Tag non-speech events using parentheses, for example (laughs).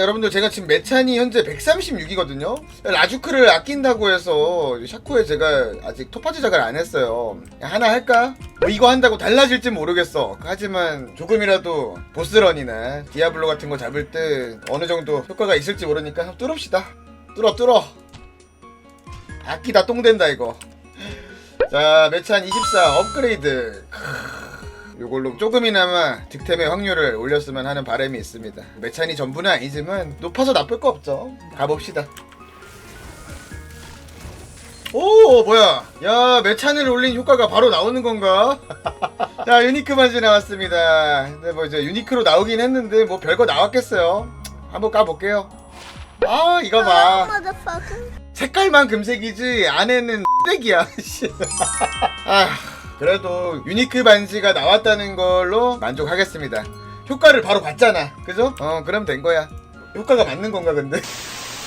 여러분들 제가 지금 메찬이 현재 136이거든요. 라주크를 아낀다고 해서 샤코에 제가 아직 토파즈 작을 안 했어요. 하나 할까? 뭐 이거 한다고 달라질지 모르겠어. 하지만 조금이라도 보스런이나 디아블로 같은 거 잡을 때 어느 정도 효과가 있을지 모르니까 한번 뚫읍시다. 뚫어 뚫어. 아끼다 똥된다 이거. 자 메찬 24 업그레이드 요걸로 조금이나마 득템의 확률을 올렸으면 하는 바람이 있습니다. 메찬이 전부는 아니지만 높아서 나쁠 거 없죠. 가봅시다. 오 뭐야? 야 메찬을 올린 효과가 바로 나오는 건가? (laughs) 자 유니크 반지 나왔습니다. 근데 뭐 이제 유니크로 나오긴 했는데 뭐 별거 나왔겠어요? 한번 까볼게요. 아 이거 봐. motherfucker. 색깔만 금색이지 안에는. (laughs) 씨. (laughs) 아 그래도 유니크 반지가 나왔다는 걸로 만족하겠습니다. 효과를 바로 봤잖아, 그죠? 어 그럼 된 거야. 효과가 맞는 건가 근데?